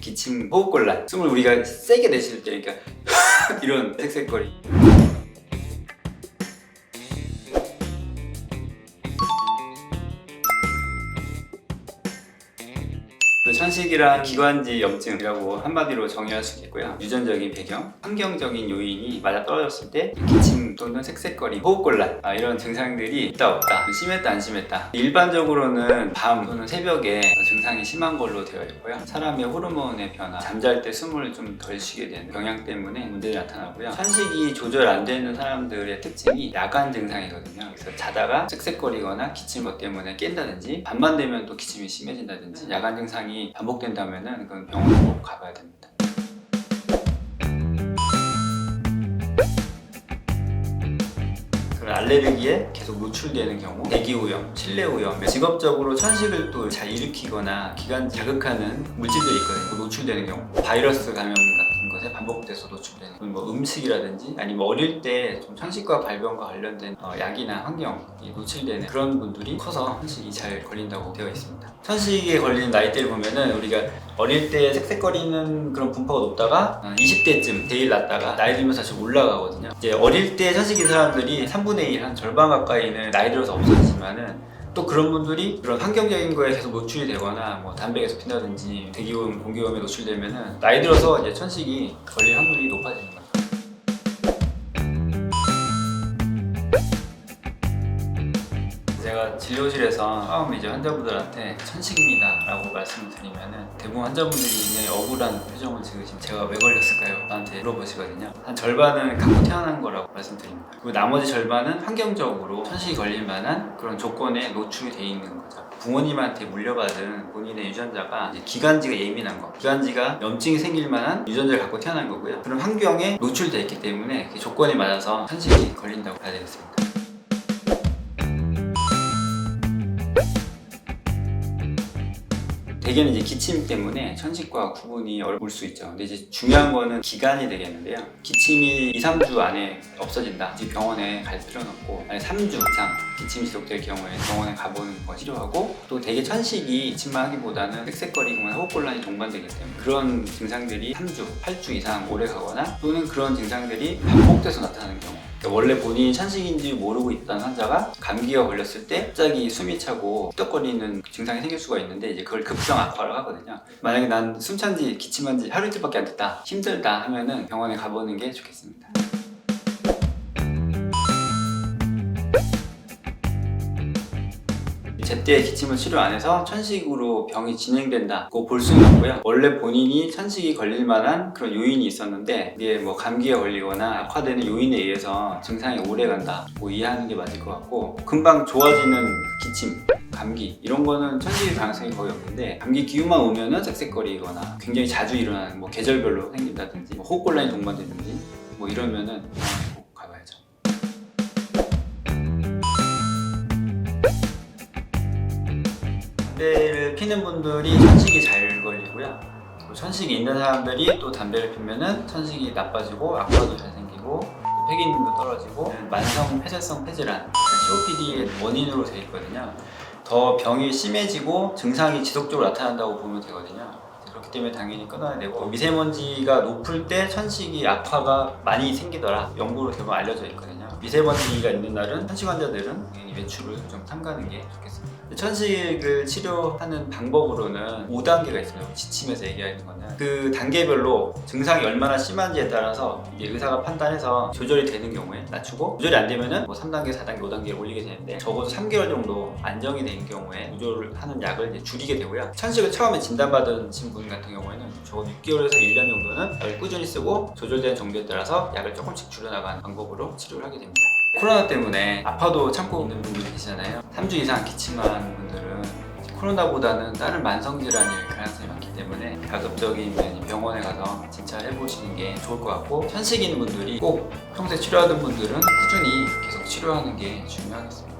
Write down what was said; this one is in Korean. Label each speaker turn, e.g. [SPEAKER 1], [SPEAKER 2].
[SPEAKER 1] 기침 호흡곤란 숨을 우리가 세게 내쉴 때 그러니까 이런 색색거리 천식이랑 기관지 염증이라고 한마디로 정의할 수 있겠고요. 유전적인 배경, 환경적인 요인이 맞아 떨어졌을 때 기침 또는 색색거리, 호흡곤란 아, 이런 증상들이 있다 없다, 심했다 안 심했다. 일반적으로는 밤 또는 새벽에 증상이 심한 걸로 되어 있고요. 사람의 호르몬의 변화, 잠잘 때 숨을 좀 덜 쉬게 되는 영향 때문에 문제가 나타나고요. 천식이 조절 안 되는 사람들의 특징이 야간 증상이거든요. 그래서 자다가 색색거리거나 기침 것 때문에 깬다든지 밤만 되면 또 기침이 심해진다든지 야간 증상이 반복된다면은 그건 병원에 꼭 가봐야 됩니다. 알레르기에 계속 노출되는 경우 대기오염, 실내오염 직업적으로 천식을 또 잘 일으키거나 기관 자극하는 물질들이 있거든요 그 노출되는 경우 바이러스 감염 같은 것에 반복돼서 노출되는 뭐 음식이라든지 아니면 어릴 때 좀 천식과 발병과 관련된 어, 약이나 환경이 노출되는 그런 분들이 커서 천식이 잘 걸린다고 되어 있습니다. 천식에 걸리는 나이대를 보면은 우리가 어릴 때 색색거리는 그런 분포가 높다가 20대쯤 제일 낮다가 나이 들면서 다시 올라가거든요. 이제 어릴 때 천식인 사람들이 3분의 1, 한 절반 가까이는 나이 들어서 없어지지만은 또 그런 분들이 그런 환경적인 거에 계속 노출이 되거나 뭐 담배 계속 피다든지 대기오염, 공기오염에 노출되면은 나이 들어서 이제 천식이 걸릴 확률이 높아지는 거죠. 제가 진료실에서 처음 이제 환자분들한테 천식입니다 라고 말씀을 드리면은 대부분 환자분들이 굉장히 억울한 표정을 지으시면 제가 왜 걸렸을까요? 나한테 물어보시거든요. 한 절반은 갖고 태어난 거라고 말씀드립니다. 그리고 나머지 절반은 환경적으로 천식이 걸릴 만한 그런 조건에 노출이 돼 있는 거죠. 부모님한테 물려받은 본인의 유전자가 기관지가 예민한 거. 기관지가 염증이 생길 만한 유전자를 갖고 태어난 거고요. 그런 환경에 노출돼 있기 때문에 그 조건에 맞아서 천식이 걸린다고 봐야 되겠습니다 대개는 이제 기침 때문에 천식과 구분이 어려울 수 있죠. 근데 이제 중요한 거는 기간이 되겠는데요. 기침이 2, 3주 안에 없어진다. 이제 병원에 갈 필요는 없고, 아니 3주 이상 기침이 지속될 경우에 병원에 가보는 거 치료하고, 또 대개 천식이 기침만 하기보다는 색색거리거나 호흡곤란이 동반되기 때문에 그런 증상들이 3주, 8주 이상 오래 가거나 또는 그런 증상들이 반복돼서 나타나는 경우. 그러니까 원래 본인이 천식인지 모르고 있던 환자가 감기가 걸렸을 때 갑자기 숨이 차고 뚝거리는 증상이 생길 수가 있는데 이제 그걸 급성 악화를 하거든요. 만약에 난 숨찬지 기침한지 하루 이틀밖에 안 됐다 힘들다 하면은 병원에 가보는 게 좋겠습니다. 제때 기침을 치료 안 해서 천식으로 병이 진행된다고 볼 수는 없고요. 원래 본인이 천식이 걸릴 만한 그런 요인이 있었는데 이게 뭐 감기에 걸리거나 악화되는 요인에 의해서 증상이 오래 간다. 뭐 이해하는 게 맞을 것 같고 금방 좋아지는 기침, 감기 이런 거는 천식일 가능성이 거의 없는데 감기 기운만 오면은 색색거리거나 굉장히 자주 일어나는 뭐 계절별로 생긴다든지 뭐 호흡곤란이 동반되든지 뭐 이러면은 피는 분들이 천식이 잘 걸리고요. 또 천식이 있는 사람들이 또 담배를 피면은 천식이 나빠지고 악화도 잘 생기고 또 폐기능도 떨어지고 만성 폐쇄성 폐질환 COPD의 원인으로 되어 있거든요. 더 병이 심해지고 증상이 지속적으로 나타난다고 보면 되거든요. 그렇기 때문에 당연히 끊어야 되고 미세먼지가 높을 때 천식이 악화가 많이 생기더라 연구로 대부분 알려져 있거든요. 미세먼지가 있는 날은 천식 환자들은 외출을 좀 삼가는 게 좋겠습니다. 천식을 치료하는 방법으로는 5단계가 있습니다. 지침에서 얘기하는 거는 그 단계별로 증상이 얼마나 심한지에 따라서 의사가 판단해서 조절이 되는 경우에 낮추고 조절이 안 되면은 뭐 3단계, 4단계, 5단계를 올리게 되는데 적어도 3개월 정도 안정이 된 경우에 조절을 하는 약을 이제 줄이게 되고요. 천식을 처음에 진단받은 분 같은 경우에는 적어도 6개월에서 1년 정도는 약을 꾸준히 쓰고 조절된 정도에 따라서 약을 조금씩 줄여나가는 방법으로 치료를 하게 됩니다. 코로나 때문에 아파도 참고 있는 분들 계시잖아요. 3주 이상 기침한 분들은 코로나보다는 다른 만성 질환일 가능성이 많기 때문에 가급적이면 병원에 가서 진찰해 보시는 게 좋을 것 같고 천식인 분들이 꼭 평소에 치료하던 분들은 꾸준히 계속 치료하는 게 중요하겠습니다.